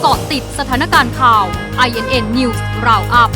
เกาะติดสถานการณ์ข่าว INN News Roundup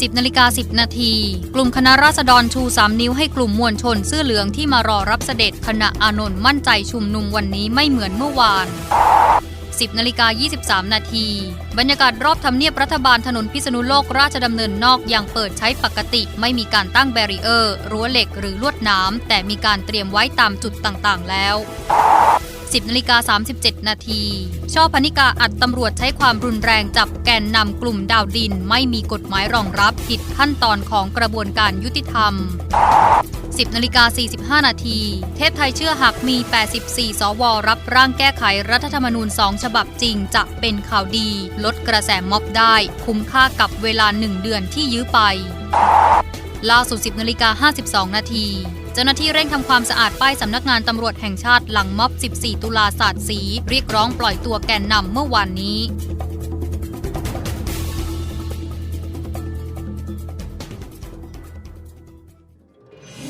10นาฬิกา10 นาที กลุ่มคณะราษฎรชู 3 นิ้วให้กลุ่มมวลชนเสื้อเหลืองที่มารอรับเสด็จคณะอานนท์มั่นใจชุมนุมวันนี้ไม่เหมือนเมื่อวาน 10นาฬิกา23 นาที บรรยากาศรอบทำเนียบรัฐบาลถนนพิษณุโลกราชดำเนินนอกยังเปิดใช้ปกติ ไม่มีการตั้งแบรีเออร์ รั้วเหล็กหรือลวดน้ำแต่มีการเตรียมไว้ตามจุดต่างๆ แล้ว 10นาฬิกา37 นาที ช่อพนิกาอัดตำรวจใช้ความรุนแรงจับแกนนำกลุ่มดาวดิน ไม่มีกฎหมายรองรับผิดขั้นตอนของกระบวนการยุติธรรม 10นาฬิกา45 นาที เทพไทยเชื่อหากมี 84 สว รับร่างแก้ไขรัฐธรรมนูญ 2 ฉบับจริงจะเป็นข่าวดี ลดกระแสม็อบได้ คุ้มค่ากับเวลา 1 เดือนที่ยื้อไป ล่าสุด 10นาฬิกา52 นาทีเจ้าหน้าที่เร่งทำความสะอาดป้ายสำนักงานตำรวจแห่งชาติหลังม็อบ 14 ตุลาศาสตร์สี เรียกร้องปล่อยตัวแกนนำเมื่อวานนี้